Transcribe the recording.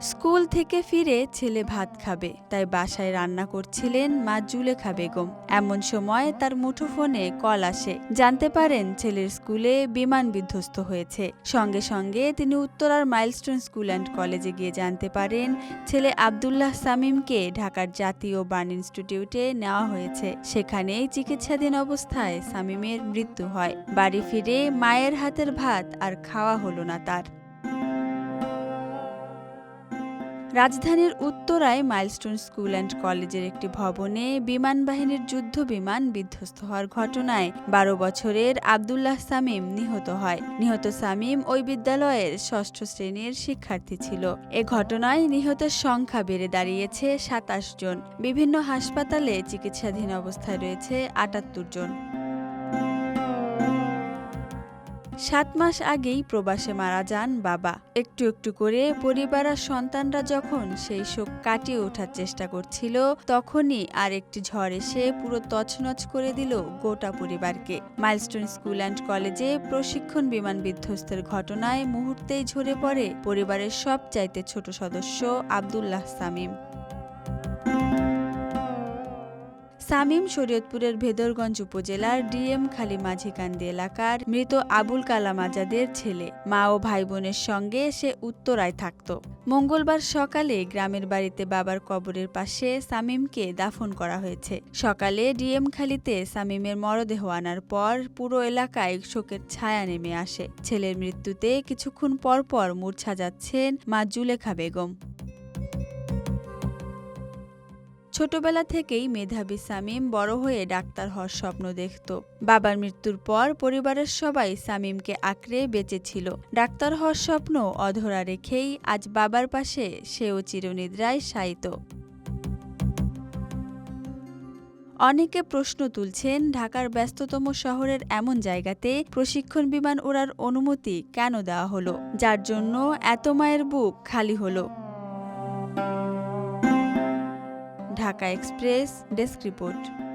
School থেকে ফিরে ছেলে ভাত খাবে, তাই বাসায় রান্না করছিলেন মা জুলেখা বেগম। এমন সময় তার মুঠোফোনে কল আসে। জানতে পারেন ছেলের স্কুলে বিমান বিধ্বস্ত হয়েছে। সঙ্গে সঙ্গে তিনি উত্তরার মাইলস্টোন স্কুল অ্যান্ড কলেজে গিয়ে জানতে পারেন ছেলে আবদুল্লাহ সামিমকে ঢাকার জাতীয় বার্ন ইনস্টিটিউটে নেওয়া হয়েছে। সেখানেই চিকিৎসাধীন অবস্থায় সামিমের মৃত্যু হয়। বাড়ি ফিরে মায়ের হাতের ভাত আর খাওয়া হলো না তার। রাজধানীর উত্তরায় মাইলস্টোন স্কুল অ্যান্ড কলেজের একটি ভবনে বিমান বাহিনীর যুদ্ধ বিমান বিধ্বস্ত হওয়ার ঘটনায় বারো বছরের আবদুল্লাহ সামিম নিহত হয়। নিহত সামিম ওই বিদ্যালয়ের ষষ্ঠ শ্রেণির শিক্ষার্থী ছিল। এ ঘটনায় নিহতের সংখ্যা বেড়ে দাঁড়িয়েছে সাতাশ জন। বিভিন্ন হাসপাতালে চিকিৎসাধীন অবস্থায় রয়েছে আটাত্তর জন। সাত মাস আগেই প্রবাসে মারা যান বাবা। একটু একটু করে পরিবার আর সন্তানরা যখন সেই শোক কাটিয়ে ওঠার চেষ্টা করছিল, তখনই আর একটি ঝড় এসে পুরো তছনছ করে দিল গোটা পরিবারকে। মাইলস্টোন স্কুল অ্যান্ড কলেজে প্রশিক্ষণ বিমান বিধ্বস্তের ঘটনায় মুহূর্তেই ঝরে পড়ে পরিবারের সবচাইতে ছোট সদস্য আবদুল্লাহ সামিম। সামিম শরীয়তপুরের ভেদরগঞ্জ উপজেলার ডিএম খালি মাঝিকান্দি এলাকার মৃত আবুল কালাম আজাদের ছেলে, মা ও ভাই বোনের সঙ্গে সে উত্তরায় থাকত। মঙ্গলবার সকালে গ্রামের বাড়িতে বাবার কবরের পাশে সামিমকে দাফন করা হয়েছে। সকালে ডিএম খালিতে সামিমের মরদেহ আনার পর পুরো এলাকায় শোকের ছায়া নেমে আসে। ছেলের মৃত্যুতে কিছুক্ষণ পরপর মূর্ছা যাচ্ছেন মা জুলেখা বেগম। ছোটবেলা থেকেই মেধাবী সামিম বড় হয়ে ডাক্তার হওয়ার স্বপ্ন দেখত। বাবার মৃত্যুর পর পরিবারের সবাই সামিমকে আঁকড়ে বেঁচেছিল। ডাক্তার হওয়ার স্বপ্ন অধরা রেখেই আজ বাবার পাশে সেও চিরনিদ্রায় শায়িত। অনেকে প্রশ্ন তুলছেন, ঢাকার ব্যস্ততম শহরের এমন জায়গাতে প্রশিক্ষণ বিমান ওড়ার অনুমতি কেন দেওয়া হলো? যার জন্য এত মায়ের বুক খালি হলো। Dhaka express desk report